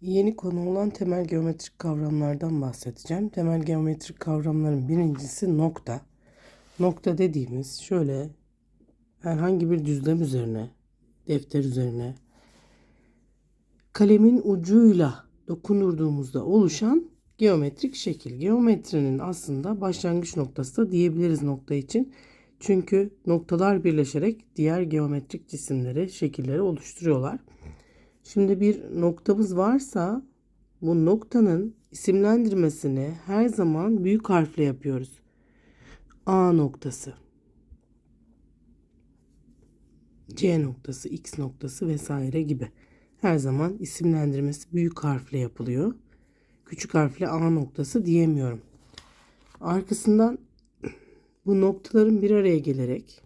Yeni konu olan temel geometrik kavramlardan bahsedeceğim. Temel geometrik kavramların birincisi nokta. Nokta dediğimiz şöyle herhangi bir düzlem üzerine, defter üzerine kalemin ucuyla dokunurduğumuzda oluşan geometrik şekil. Geometrinin aslında başlangıç noktası da diyebiliriz nokta için. Çünkü noktalar birleşerek diğer geometrik cisimleri, şekilleri oluşturuyorlar. Şimdi bir noktamız varsa bu noktanın isimlendirmesini her zaman büyük harfle yapıyoruz. A noktası. C noktası, X noktası vesaire gibi. Her zaman isimlendirmesi büyük harfle yapılıyor. Küçük harfle A noktası diyemiyorum. Arkasından bu noktaların bir araya gelerek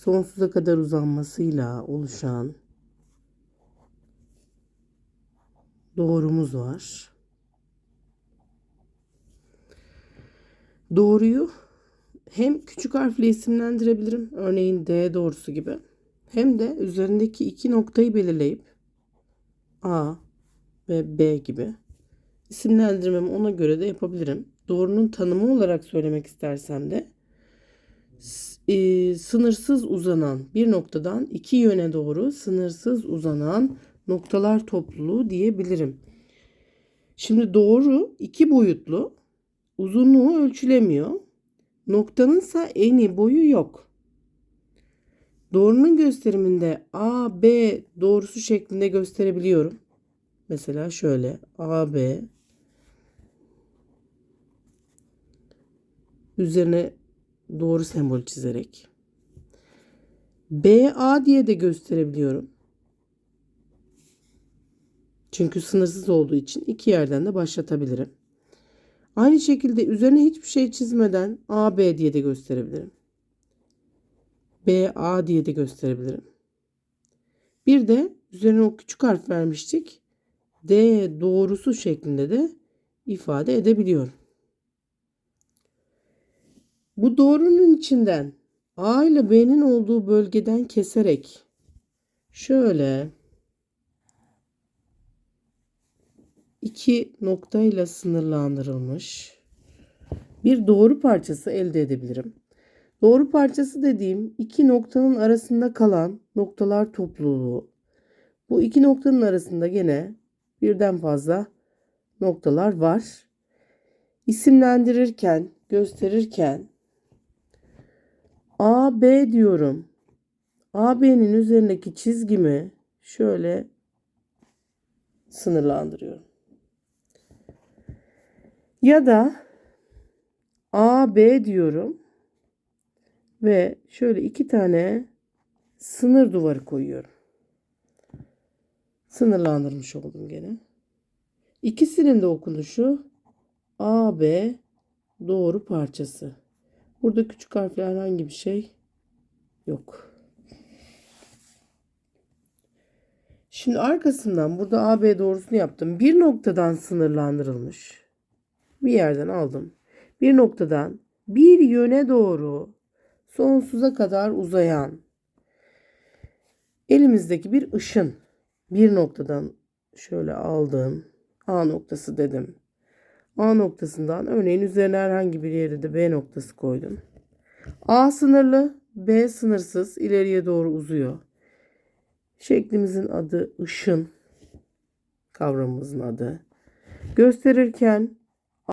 sonsuza kadar uzanmasıyla oluşan doğrumuz var. Doğruyu hem küçük harfle isimlendirebilirim. Örneğin D doğrusu gibi. Hem de üzerindeki iki noktayı belirleyip A ve B gibi isimlendirmemi ona göre de yapabilirim. Doğrunun tanımı olarak söylemek istersem de e, sınırsız uzanan bir noktadan iki yöne doğru sınırsız uzanan noktalar topluluğu diyebilirim. Şimdi doğru iki boyutlu uzunluğu ölçülemiyor. Noktanın ise eni boyu yok. Doğrunun gösteriminde A, B doğrusu şeklinde gösterebiliyorum. Mesela şöyle A, B üzerine doğru sembol çizerek. BA diye de gösterebiliyorum. Çünkü sınırsız olduğu için iki yerden de başlatabilirim. Aynı şekilde üzerine hiçbir şey çizmeden AB diye de gösterebilirim. BA diye de gösterebilirim. Bir de üzerine o küçük harf vermiştik. D doğrusu şeklinde de ifade edebiliyorum. Bu doğrunun içinden A ile B'nin olduğu bölgeden keserek şöyle iki noktayla sınırlandırılmış bir doğru parçası elde edebilirim. Doğru parçası dediğim iki noktanın arasında kalan noktalar topluluğu. Bu iki noktanın arasında gene birden fazla noktalar var. İsimlendirirken, gösterirken AB diyorum. AB'nin üzerindeki çizgimi şöyle sınırlandırıyorum. Ya da AB diyorum ve şöyle iki tane sınır duvarı koyuyorum. Sınırlandırmış oldum gene. İkisinin de okunuşu AB doğru parçası. Burada küçük harfle herhangi bir şey yok. Şimdi arkasından burada AB doğrusunu yaptım. Bir noktadan sınırlandırılmış. Bir yerden aldım. Bir noktadan bir yöne doğru sonsuza kadar uzayan elimizdeki bir ışın bir noktadan şöyle aldım. A noktası dedim. A noktasından örneğin üzerine herhangi bir yere de B noktası koydum. A sınırlı, B sınırsız ileriye doğru uzuyor. Şeklimizin adı ışın. Kavramımızın adı. Gösterirken